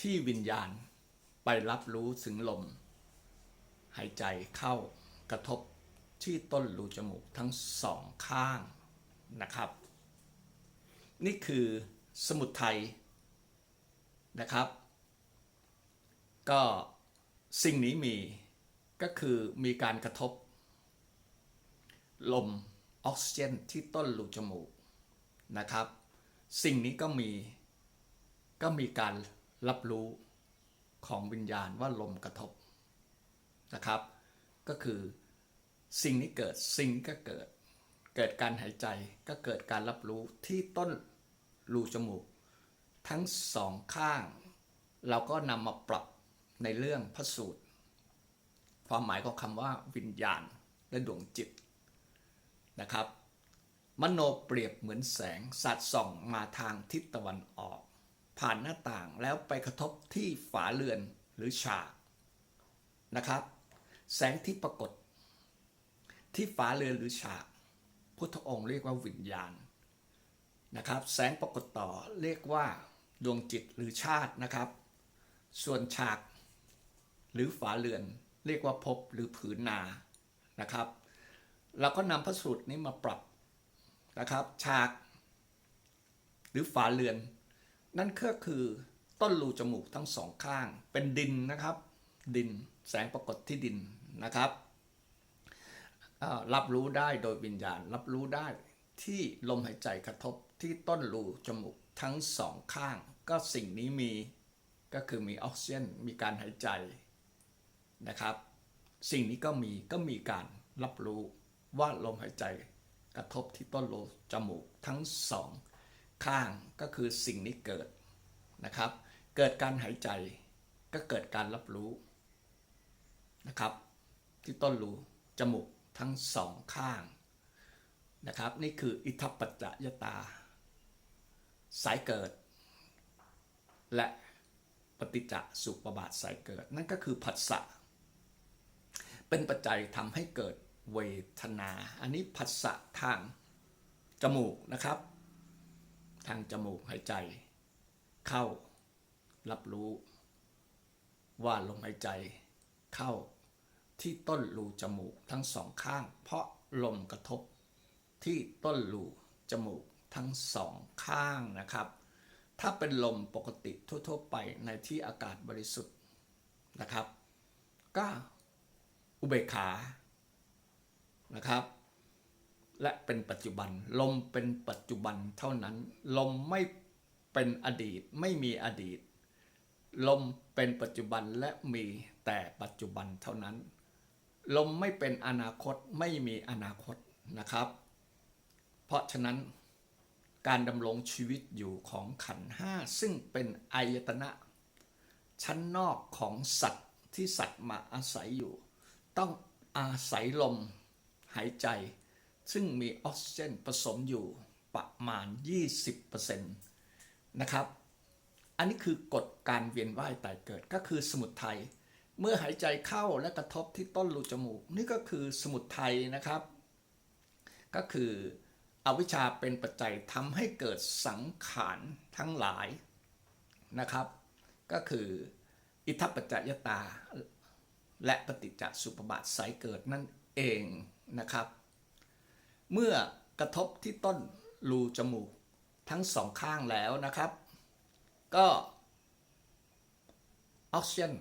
ที่วิญญาณไปรับรู้ถึงลม หายใจเข้ากระทบที่ต้นรูจมูกทั้งสองข้างนะครับ นี่คือสมุดไทยนะครับ ก็สิ่งนี้มีก็คือมีการกระทบ ลมออกซิเจนที่ต้นรูจมูกนะครับ สิ่งนี้ก็มีก็มีการ รับรู้ของวิญญาณว่าลมกระทบนะครับ ก็คือสิ่งนี้เกิดสิ่งก็เกิด เกิดการหายใจก็เกิดการรับรู้ที่ต้นรูจมูก ทั้งสองข้าง เราก็นำมาปรับในเรื่องพระสูตร ความหมายของคำว่าวิญญาณและดวงจิตนะครับ มโนเปรียบเหมือนแสงสัดส่องมาทางทิศตะวันออก ผ่านหน้าต่างแล้วไปกระทบที่ฝาเรือนหรือฉากนะครับ แสงที่ปรากฏ ที่ฝาเรือนหรือฉาก พุทธองค์เรียกว่าวิญญาณนะครับ แสงปรากฏต่อเรียกว่าดวงจิตหรือชาตินะครับ ส่วนฉากหรือฝาเรือน เรียกว่าภพหรือผืนนานะครับ เราก็นำพระสูตรนี้มาปรับนะครับ ฉาก หรือฝาเรือน นั่นก็คือต้นรูจมูกทั้งสองข้าง เป็นดินนะครับ ดินแสงปรากฏที่ดินนะครับรับรู้ได้โดยวิญญาณ รับรู้ได้ที่ลมหายใจกระทบที่ต้นรูจมูกทั้งสองข้าง ก็สิ่งนี้มีก็คือมีออกซิเจนมีการหายใจนะครับ สิ่งนี้ก็มีก็มีการรับรู้ว่าลมหายใจกระทบที่ต้นรูจมูกทั้งสอง ข้างก็คือสิ่งนี้เกิดนะครับ เกิดการหายใจก็เกิดการรับรู้นะครับ ที่ต้นรูจมูกทั้งสองข้างนะครับ นี่คืออิทัปปัจจยตา สายเกิด และปฏิจจสุปบาทสายเกิด นั่นก็คือผัสสะเป็นปัจจัยทำให้เกิดเวทนา อันนี้ผัสสะทางจมูกนะครับ ทางจมูกหายใจ เข้า รับรู้ ว่าลมหายใจ เข้าที่ต้นรูจมูกทั้งสองข้าง เพราะลมกระทบ ที่ต้นรูจมูกทั้งสองข้างนะครับ ถ้าเป็นลมปกติทั่วๆไปในที่อากาศบริสุทธิ์นะครับ ก็อุเบกขานะครับ และเป็นปัจจุบัน ลมเป็นปัจจุบันเท่านั้น ลมไม่เป็นอดีตไม่มีอดีต ลมเป็นปัจจุบันและมีแต่ปัจจุบันเท่านั้น ลมไม่เป็นอนาคตไม่มีอนาคตนะครับ เพราะฉะนั้นการดำรงชีวิตอยู่ของขันห้าซึ่งเป็นอายตนะ ชั้นนอกของสัตว์ที่สัตว์มาอาศัยอยู่ ต้องอาศัยลมหายใจ ซึ่งมีออกซิเจนผสมอยู่ประมาณ 20%นะครับ อันนี้คือกฎการเวียนว่ายตายเกิดก็คือสมุดไทย เมื่อหายใจเข้าและกระทบที่ต้นรูจมูก นี่ก็คือสมุดไทยนะครับ ก็คืออวิชชาเป็นปัจจัยทำให้เกิดสังขารทั้งหลายนะครับ ก็คืออิทัปปัจจยตา และปฏิจจสุปบาทสายเกิดนั่นเองนะครับ เมื่อกระทบที่ต้นรูจมูกทั้งสองข้างแล้วนะครับ ก็ออกซิเจน